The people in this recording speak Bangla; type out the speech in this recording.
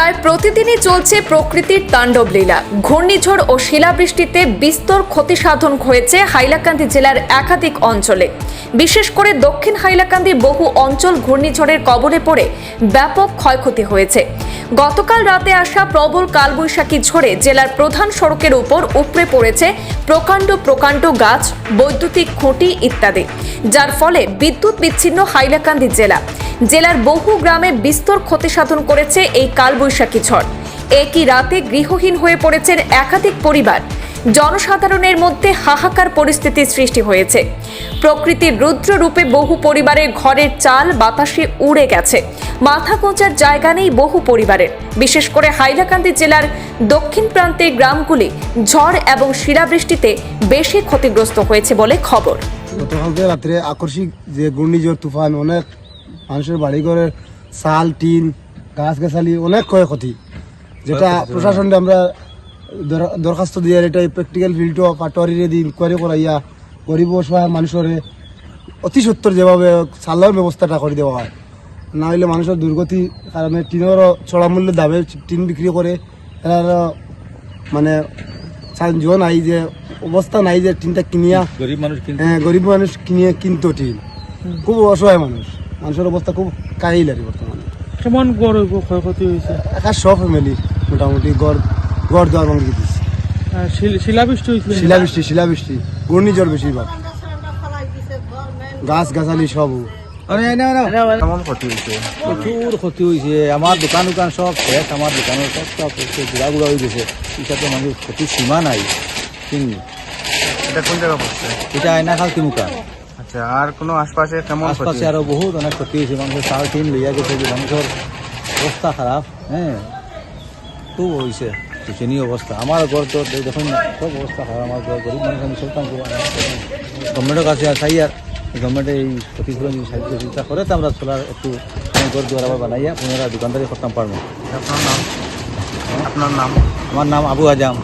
প্রায় প্রতিদিনই চলছে প্রকৃতির তাণ্ডব লীলা ঘূর্ণিঝড় ও শিলাবৃষ্টিতে বিস্তর ক্ষতি সাধন হয়েছে হাইলাকান্দি জেলার একাধিক অঞ্চলে। বিশেষ করে দক্ষিণ হাইলাকান্দির বহু অঞ্চল ঘূর্ণিঝড়ের কবলে পড়ে ব্যাপক ক্ষয়ক্ষতি হয়েছে। গতকাল রাতে আসা প্রবল কালবৈশাখী ঝড়ে জেলার প্রধান সড়কের উপর উপড়ে পড়েছে প্রকাণ্ড প্রকাণ্ড গাছ, বৈদ্যুতিক খুঁটি ইত্যাদি, যার ফলে বিদ্যুৎ বিচ্ছিন্ন হাইলাকান্দি জেলা। জেলার বহু গ্রামে বিস্তর ক্ষতি সাধন করেছে এই কালবৈশাখী ঝড়। একই রাতে গৃহহীন হয়ে পড়েছেন একাধিক পরিবার। জনসাধারণের মধ্যে হাহাকার পরিস্থিতির সৃষ্টি হয়েছে। প্রকৃতির রুদ্র রূপে বহু পরিবারের ঘরের চাল বাতাসে উড়ে গেছে। মাথা গোঁজার জায়গা নেই বহু পরিবারের। বিশেষ করে হাইলাকান্দি জেলার দক্ষিণ প্রান্তের গ্রামগুলি ঝড় এবং শিলাবৃষ্টিতে বেশি ক্ষতিগ্রস্ত হয়েছে বলে খবর। গতকালকে রাত্রে আকস্মিক যে ঘূর্ণিঝড় তুফান অনেক মানুষের বাড়ি ঘরে চাল টিন গাছ গাছালি অনেক ক্ষয়ক্ষতি যেটা প্রশাসনকে আমরা দরখাস্ত দিয়ে এটা প্র্যাকটিক্যাল ফিল্ড পাটোয়ারিরে দিয়ে ইনকোয়ারি করাইয়া গরিব অসহায় মানুষের অতি সত্তর যেভাবে চালার ব্যবস্থাটা করে দেওয়া হয়। না হইলে মানুষের দুর্গতি কারণে টিনেরও চড়া মূল্যের দামে টিন বিক্রি করে এরা মানে জো নাই যে অবস্থা নাই যে টিনটা কিনিয়া গরিব মানুষ হ্যাঁ গরিব মানুষ কিনে কিনতো টিন। খুব অসহায় মানুষ। মানুষের অবস্থা খুব কাহিল আর কি বর্তমানে। কেমন গড় ক্ষয়ক্ষতি হয়েছে? একা সব ফ্যামিলি মোটামুটি গড় গড় দেওয়ার ভাঙি দিচ্ছে শিলাবৃষ্টি শিলাবৃষ্টি শিলাবৃষ্টি। ঘূর্ণিঝড় বেশিরভাগ। গাছ গাছালি সব কেমন ক্ষতি হয়েছে? প্রচুর ক্ষতি হয়েছে। আমার দোকান দোকান সব শেষ আমার দোকানের সব সব হচ্ছে গুড়া গুড়া হয়ে গেছে। এটাতে মানুষ ক্ষতির সীমা নাই। কিনি এটা কোন জায়গা পড়ছে? এটা আয়না খাল তিমুকা আচ্ছা আর কোনো আশপাশে কেমন ক্ষতি? আশপাশে আরও বহুত অনেক ক্ষতি হয়েছে। মানুষের চাল টিন লইয়া গেছে যে মানুষের অবস্থা খারাপ হ্যাঁ। খুব হয়েছে। শোচনীয় অবস্থা। আমার ঘর তো দেখুন সব অবস্থা খারাপ। আমার ঘর গরিব মানুষ আমি সব কাম করি গভর্নমেন্টের কাছে চাই আর গভর্নমেন্টে এই ক্ষতিপূরণ সাহায্য চিন্তা করে তো আমরা সোলার একটু ঘর দুয়ার আবার বানাইয়া পুনরায় দোকানদারি করতাম পারব। আপনার নাম? আপনার নাম? আমার নাম আবু আজাম।